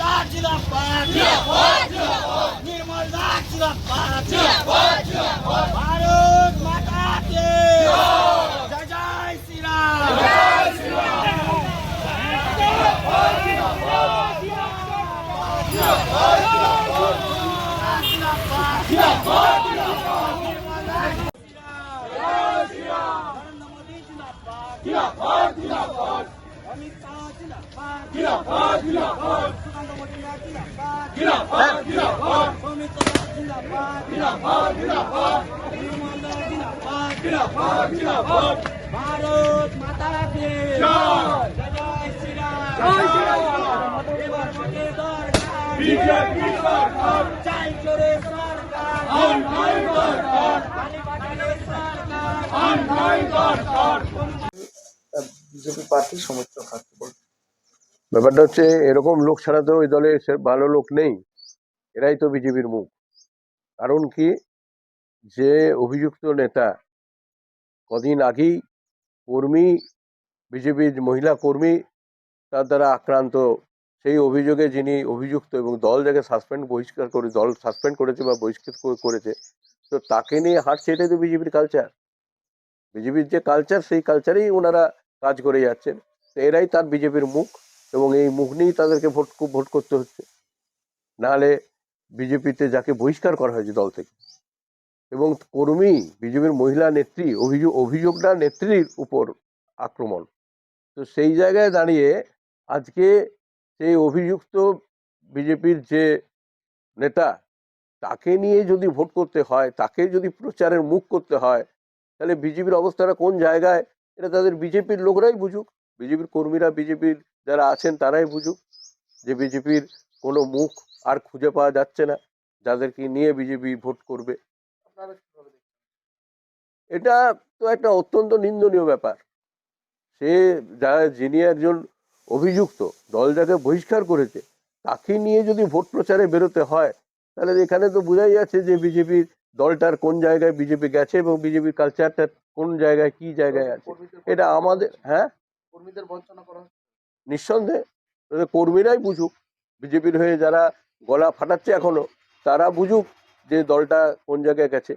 বলে দিন বার্তা ভুলে ভোট দিন জুড়ি সরকার কালীবাজারে সরকার সাইকেলের কার্ড মানি পাওয়া সরকার পায়খানা করে আছে। জয় ভারত মাতা জয় শ্রীরাম জয় শ্রীরাম এবার মোদী দরকার বিজেপি সরকার সরকার বিজেপি সমর্থ থাকতে বলছে ব্যাপারটা হচ্ছে, এরকম লোক ছাড়া তো ওই দলে ভালো লোক নেই। এরাই তো বিজেপির মুখ। কারণ কি? যে অভিযুক্ত নেতা কদিন আগেই কর্মী, বিজেপির মহিলা কর্মী, তার দ্বারা আক্রান্ত, সেই অভিযোগে যিনি অভিযুক্ত এবং দল যাকে সাসপেন্ড বহিষ্কার করে, দল সাসপেন্ড করেছে বা বহিষ্কৃত করে- করেছে, তো তাকে নিয়ে হাঁটছে এটাই তো বিজেপির কালচার বিজেপির যে কালচার সেই কালচারেই ওনারা কাজ করে যাচ্ছেন, তো এরাই তার বিজেপির মুখ এবং এই মুখ নিয়েই তাদেরকে ভোট খুব ভোট করতে হচ্ছে। নাহলে বিজেপিতে যাকে বহিষ্কার করা হয়েছে দল থেকে এবং কর্মী, বিজেপির মহিলা নেত্রী অভিযোগ অভিযোগটা নেত্রীর উপর আক্রমণ। তো সেই জায়গায় দাঁড়িয়ে আজকে সেই অভিযুক্ত বিজেপির যে নেতা, তাকে নিয়ে যদি ভোট করতে হয়, তাকে যদি প্রচারের মুখ করতে হয়, তাহলে বিজেপির অবস্থাটা কোন জায়গায় এটা তাদের বিজেপির লোকরাই বুঝুক। বিজেপির কর্মীরা বিজেপির যারা আছেন তারাই বুঝুক যে বিজেপির কোনো মুখ আর খুঁজে পাওয়া যাচ্ছে না যাদেরকে নিয়ে বিজেপি ভোট করবে। এটা তো একটা অত্যন্ত নিন্দনীয় ব্যাপার। সে যা যিনি একজন অভিযুক্ত দল যাকে বহিষ্কার করেছে তাকে নিয়ে যদি ভোট প্রচারে বেরোতে হয় তাহলে এখানে তো বোঝাই যাচ্ছে যে বিজেপির দলটার কোন জায়গায় বিজেপি গেছে এবং বিজেপির কালচারটা কোন জায়গায় কি জায়গায় আছে? এটা আমাদের হ্যাঁ? কর্মীদের বঞ্চনা করা নিঃসন্দেহে। কর্মীরাই বুঝুক বিজেপির হয়ে যারা গলা ফাটাচ্ছে এখনও তারা বুঝুক যে দলটা কোন জায়গায় গেছে।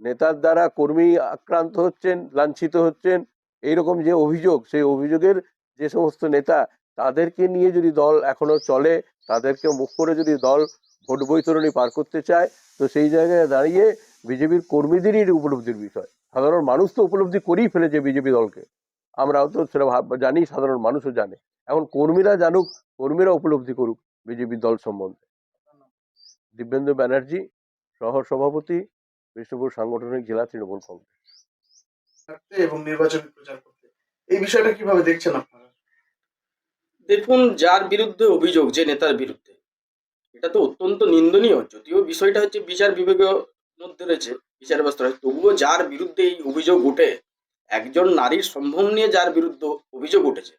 নেতার দ্বারা কর্মী আক্রান্ত হচ্ছেন লাঞ্ছিত হচ্ছেন এইরকম যে অভিযোগ সেই অভিযোগের যে সমস্ত নেতা তাদেরকে নিয়ে যদি দল এখনও চলে তাদেরকে মুখ করে যদি দল ভোট বৈতরণী পার করতে চায় তো সেই জায়গায় দাঁড়িয়ে বিজেপির কর্মীদেরই উপলব্ধির বিষয়। সাধারণ মানুষ তো উপলব্ধি করেই ফেলেছে বিজেপি দলকে। আমরাও তো সেটা জানি সাধারণ মানুষও জানে। এখন কর্মীরা জানুক কর্মীরা উপলব্ধি করুক বিজেপি দল সম্বন্ধে। দিব্যেন্দু ব্যানার্জি সহ সভাপতি বিষ্ণুপুর সাংগঠনিক জেলা তৃণমূল কংগ্রেস। থাকতে এবং নির্বাচনী প্রচার করতে। এই বিষয়টা কীভাবে দেখছেন আপনারা? দেখুন যার বিরুদ্ধে অভিযোগ যে নেতার বিরুদ্ধে। এটা তো অত্যন্ত নিন্দনীয় যদিও বিষয়টা হচ্ছে বিচার বিভাগীয় মধ্যে রয়েছে। বিচার ব্যবস্থা রয়েছে। তবুও যার বিরুদ্ধে এই অভিযোগ ওঠে, একজন নারীর সম্ভব নিয়ে যার বিরুদ্ধে অভিযোগ উঠেছে,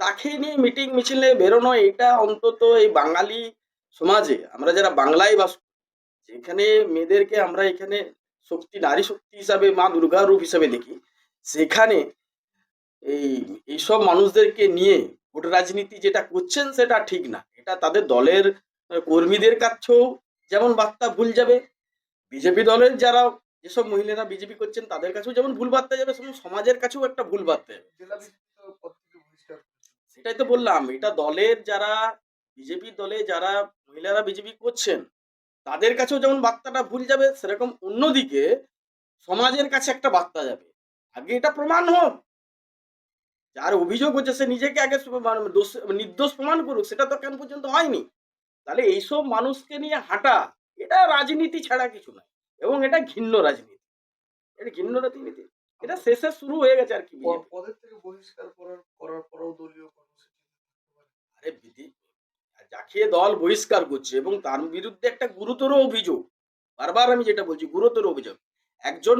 তাকে নিয়ে মিটিং মিছিলে বেরোনো এটা অন্তত এই বাঙালি সমাজে, আমরা যারা বাংলায় বাস যেখানে মেয়েদেরকে আমরা এখানে শক্তি, নারী শক্তি হিসাবে মা দুর্গা রূপ হিসাবে দেখি, সেখানে এই, এইসব মানুষদেরকে নিয়ে ভোট রাজনীতি যেটা করছেন সেটা ঠিক না। এটা তাদের দলের কর্মীদের কাছেও যেমন বার্তা ভুল যাবে বিজেপি দলের যারা যেসব মহিলারা বিজেপি করছেন, তাদের কাছেও যেমন ভুল বার্তা যাবে, সেমন সমাজের কাছেও একটা ভুল বার্তা যাবে। সেটাই তো বললাম, এটা দলের যারা, বিজেপি দলে যারা মহিলারা বিজেপি করছেন, তাদের কাছেও যেমন বার্তাটা ভুল যাবে, সেরকম অন্যদিকে সমাজের কাছে একটা বার্তা যাবে। আগে এটা প্রমাণ হোক। যার অভিযোগ হচ্ছে, সে নিজেকে আগে মানে দোষ, নির্দোষ প্রমাণ করুক, সেটা তো কেন পর্যন্ত হয়নি। তাহলে এইসব মানুষকে নিয়ে হাঁটা এটা রাজনীতি ছাড়া কিছু নয় এবং এটা ঘিন্ন রাজনীতি। এটা ঘিন্ন রাজনীতি। এটা শেষে শুরু হয়ে গেছে আর কি পদের থেকে বহিষ্কার করার করার পরেও দলীয় আরে বিধি যাকে দল বহিষ্কার করছে এবং তার বিরুদ্ধে একটা গুরুতর অভিযোগ বারবার আমি যেটা বলছি গুরুতর অভিযোগ একজন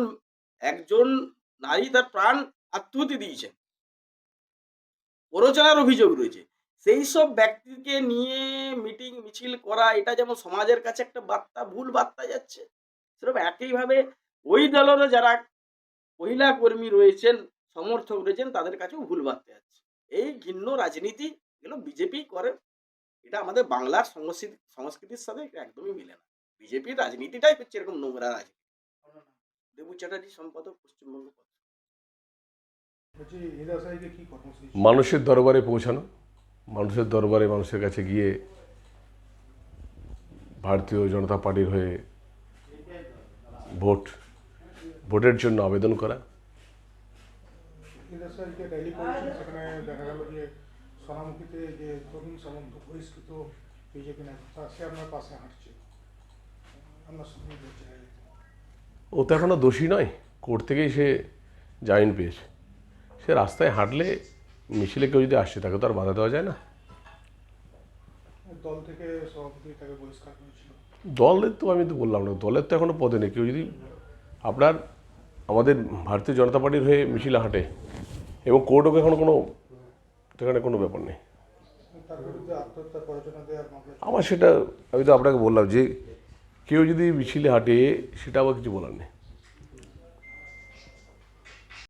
একজন নারী তার প্রাণ আত্মহতি দিয়েছেন প্ররোচনার অভিযোগ রয়েছে। সেই সব ব্যক্তিকে নিয়ে মিটিং মিছিল করা এটা যেমন সমাজের কাছে একটা বার্তা ভুল বার্তা যাচ্ছে সেরকম একইভাবে ওই দলেরও যারা মহিলা কর্মী রয়েছেন সমর্থক রয়েছেন তাদের কাছেও ভুল বার্তা যাচ্ছে। এই ঘিন্ন রাজনীতি এগুলো বিজেপি করে এটা আমাদের বাংলার সংস্কৃতি সংস্কৃতির সাথে এটা একদমই মিলে না। বিজেপির রাজনীতিটাই হচ্ছে এরকম নোংরা রাজনীতি। দেবু চ্যাটার্জি সম্পাদক পশ্চিমবঙ্গ মানুষের দরবারে পৌঁছানো। মানুষের দরবারে মানুষের কাছে গিয়ে ভারতীয় জনতা পার্টির হয়ে ভোট ভোটের জন্য আবেদন করা। ও তো এখনও দোষী নয় কোর্ট থেকেই সে জামিন পেয়েছে। সে রাস্তায় হাঁটলে মিছিলে কেউ যদি আসছে তাকে তো আর বাধা দেওয়া যায় না। দল থেকে তাকে বহিষ্কার করেছিল। দলের তো আমি তো বললাম না দলের তো এখনও পদে নেই। কেউ যদি আপনার আমাদের ভারতীয় জনতা পার্টির হয়ে মিছিলে হাঁটে এবং কোর্টও এখনও কোনো সেখানে কোনো ব্যাপার নেই। আমার সেটা আমি তো আপনাকে বললাম যে কেউ যদি মিছিলে হাঁটে সেটা আবার কিছু বলার নেই।